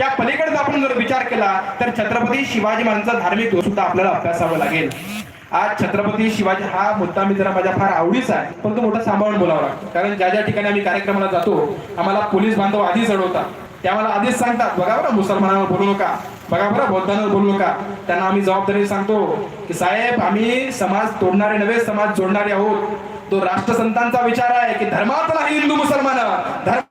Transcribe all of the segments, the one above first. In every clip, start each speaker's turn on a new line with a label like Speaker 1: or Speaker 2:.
Speaker 1: या पलीकडचा आपण जर विचार केला तर छत्रपती शिवाजी महाराजांचा धार्मिक सुद्धा आपल्याला अभ्यासावं लागेल. आज छत्रपती शिवाजी हा मुद्दा मी जरा माझ्या फार आवडीचा आहे पण तो मोठा सांभाळून बोलावा लागतो. कारण ज्या ज्या ठिकाणी आम्ही कार्यक्रमाला जातो आम्हाला पोलीस बांधव आधी चढवतात ते आम्हाला आधीच सांगतात बघा बरं मुसलमानांवर बोलू नका. बघा बरं बौद्धांवर बोलू नका. त्यांना आम्ही जबाबदारी सांगतो की साहेब आम्ही समाज तोडणारे नव्हे समाज जोडणारे आहोत. तो राष्ट्रसंतांचा विचार आहे की धर्मात नाही हिंदू मुसलमान धर्म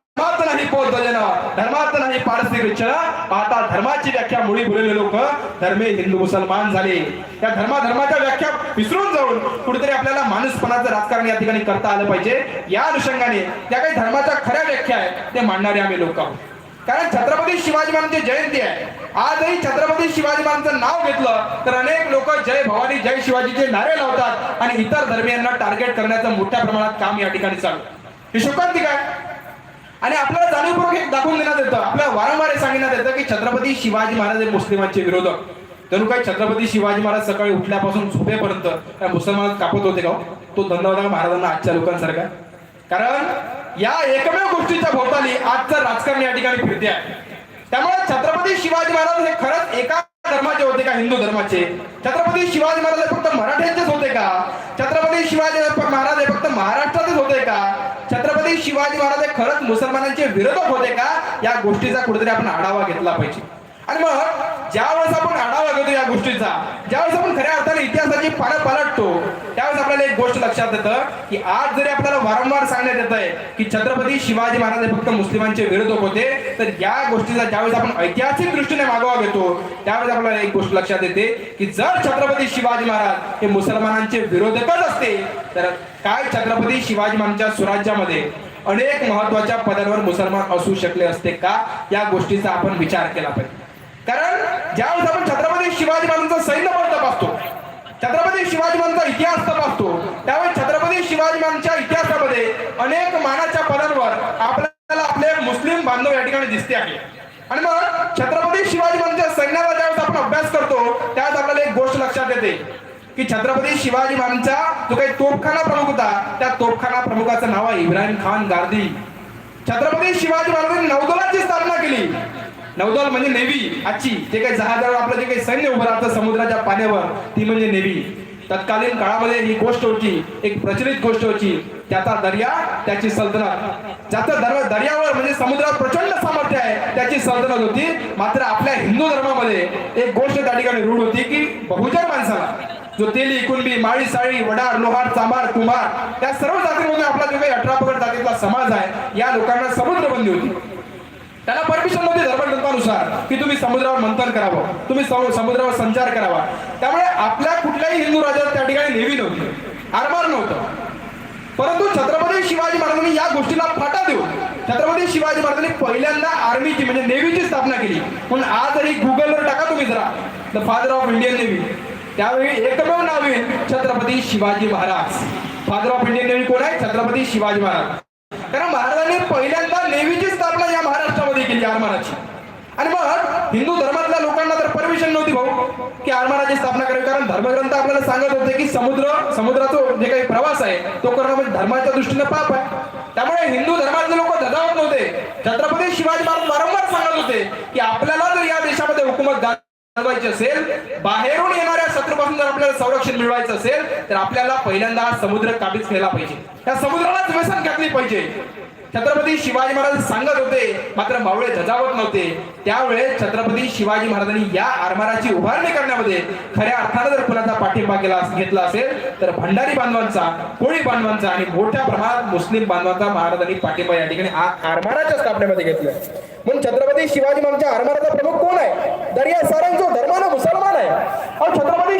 Speaker 1: नाही बौद्ध जन धर्मात नाही पारसी ख्रिश्चन आता धर्माची व्याख्या मुळी बोललेले लोक धर्मे हिंदू मुसलमान झाले त्या धर्मा धर्माच्या व्याख्या विसरून जाऊन कुठेतरी आपल्याला माणूसपणाचं राजकारण या ठिकाणी करता आलं पाहिजे या अनुषंगाने ज्या काही धर्माच्या खऱ्या व्याख्या आहेत ते मांडणारे आम्ही लोक आहोत कारण छत्रपती शिवाजी महाराजांची जयंती आहे आजही छत्रपती शिवाजी महाराजांचं नाव घेतलं तर अनेक लोक जय भवानी जय शिवाजीचे नारे लावतात आणि इतर धर्मियांना टार्गेट करण्याचं मोठ्या प्रमाणात काम या ठिकाणी चालू ही शुकांती काय आणि आपल्याला जाणीवपूर्वक एक दाखवून देण्यात येतं. आपल्याला वारंवार हे सांगण्यात येतं की छत्रपती शिवाजी महाराज हे मुस्लिमांचे विरोधक. जणू काय छत्रपती शिवाजी महाराज सकाळी उठल्यापासून झोपेपर्यंत त्या मुसलमान कापत होते का हो? तो धंदा होता महाराजांना आजच्या लोकांसारखा? कारण या एकमेव गोष्टीच्या भोवताली आजचं राजकारण या ठिकाणी फिरते आहे. त्यामुळे छत्रपती शिवाजी महाराज हे खरंच एका धर्माचे होते का हिंदू धर्माचे? छत्रपती शिवाजी महाराज फक्त मराठ्यांचेच होते का? महाराज हे फक्त महाराष्ट्रातच होते का? छत्रपती शिवाजी महाराज हे खरंच मुसलमानांचे विरोधक होते का? या गोष्टीचा कुठेतरी आपण आढावा घेतला पाहिजे. आणि मग ज्यावेळेस आपण आढावा घेतो या गोष्टीचा ज्यावेळेस आपण खऱ्या अर्थाने इतिहासाची पानं पलटतो त्यावेळेस आपल्याला एक गोष्ट लक्षात येतं की आज जरी आपल्याला वारंवार सांगण्यात येत आहे की छत्रपती शिवाजी महाराज हे फक्त मुस्लिमांचे विरोधक होते तर या गोष्टीचा ज्यावेळेस आपण ऐतिहासिक दृष्टीने मागोवा घेतो त्यावेळेस आपल्याला एक गोष्ट लक्षात येते की जर छत्रपती शिवाजी महाराज हे मुसलमानांचे विरोधकच असते तर काय छत्रपती शिवाजी महाराजांच्या स्वराज्यामध्ये अनेक महत्त्वाच्या पदांवर मुसलमान असू शकले असते का? या गोष्टीचा आपण विचार केला पाहिजे. कारण ज्यावेळेस आपण छत्रपती शिवाजी महाराजांचा सैन्य बळ तपासतो छत्रपती शिवाजी महाराजांचा इतिहास तपासतो त्यावेळेस छत्रपती शिवाजी महाराजांच्या इतिहासामध्ये अनेक मानाच्या पदांवर आपल्याला आपले मुस्लिम बांधव या ठिकाणी दिसते आहे. आणि मग छत्रपती शिवाजी महाराजांच्या सैन्याचा ज्यावेळेस आपण अभ्यास करतो त्यावेळेस आपल्याला एक गोष्ट लक्षात येते की छत्रपती शिवाजी महाराजांचा जो काही तोफखाना प्रमुख होता त्या तोफखाना प्रमुखाचं नाव आहे इब्राहिम खान गार्दी. छत्रपती शिवाजी महाराजांनी नौदलाची स्थापना केली. नौदल म्हणजे नेव्ही आजची. जे काही जहाजावर आपलं जे काही सैन्य उभं राहतं समुद्राच्या पाण्यावर ती म्हणजे नेव्ही. तत्कालीन काळामध्ये ही गोष्ट होती एक प्रचलित गोष्ट होती. त्याचा दर्या त्याची सल्तनत. ज्याचं दर दर्यावर म्हणजे समुद्रात प्रचंड सामर्थ्य आहे त्याची सल्तनत होती. मात्र आपल्या हिंदू धर्मामध्ये एक गोष्ट त्या ठिकाणी रूढ होती की बहुजन माणसाला जो तेली कुणबी माळी साळी वडार लोहार चांभार कुंभार त्या सर्व जातीमध्ये आपला जो काही अठरा पगड जातीतला समाज आहे या लोकांना समुद्रबंदी होती. त्याला परमिशन नव्हती धर्मग्रंथानुसार की तुम्ही समुद्रावर मंथन करावं तुम्ही सम- समुद्रावर संचार करावा. त्यामुळे आपल्या कुठल्याही हिंदू राजाला त्या ठिकाणी नेवी नव्हती. आरमार नव्हतं. परंतु छत्रपती शिवाजी महाराजांनी या गोष्टीला फाटा देऊन छत्रपती शिवाजी महाराजांनी पहिल्यांदा आर्मीची म्हणजे नेव्हीची स्थापना केली. म्हणून आजही गुगलवर टाका तुम्ही जरा. The father of Indian navy त्यावेळी एकमेव नाव येईल Chhatrapati Shivaji Maharaj. Father of Indian navy कोण आहे? छत्रपती शिवाजी महाराज. कारण महाराजांनी पहिल्यांदा नेव्हीची स्थापना या महाराज केली आरमानाची आणि मग हिंदू धर्मातल्या लोकांना तर परमिशन नव्हती भाऊ की आरमानाची स्थापना करावी. कारण धर्मग्रंथ आपल्याला सांगत होते की समुद्र समुद्राचा जे काही प्रवास आहे तो करणं म्हणजे धर्माच्या दृष्टीने पाप आहे. त्यामुळे हिंदू धर्मातले लोक धजावत नव्हते. छत्रपती शिवाजी महाराज वारंवार सांगत होते की आपल्याला जर या देशामध्ये हुकूमत चालवायची असेल बाहेरून येणाऱ्या शत्रूपासून जर आपल्याला संरक्षण मिळवायचं असेल तर आपल्याला पहिल्यांदा समुद्र काबीज केला पाहिजे. या समुद्रालाच व्यसन घातली पाहिजे. छत्रपती शिवाजी महाराज सांगत होते मात्र मावळे धजावत नव्हते. त्यावेळेस छत्रपती शिवाजी महाराजांनी या आरमाराची उभारणी करण्यामध्ये खऱ्या अर्थानं जर कुणाचा पाठिंबा केला घेतला असेल तर भंडारी बांधवांचा कोळी बांधवांचा आणि मोठ्या प्रमाणात मुस्लिम बांधवांचा महाराजांनी पाठिंबा या ठिकाणी आरमाराच्या स्थापनेमध्ये घेतला. म्हणून छत्रपती शिवाजी महाराजांच्या आरमाराचा प्रमुख कोण आहे? दर्या सारंग जो धर्मानं मुसलमान आहे. छत्रपती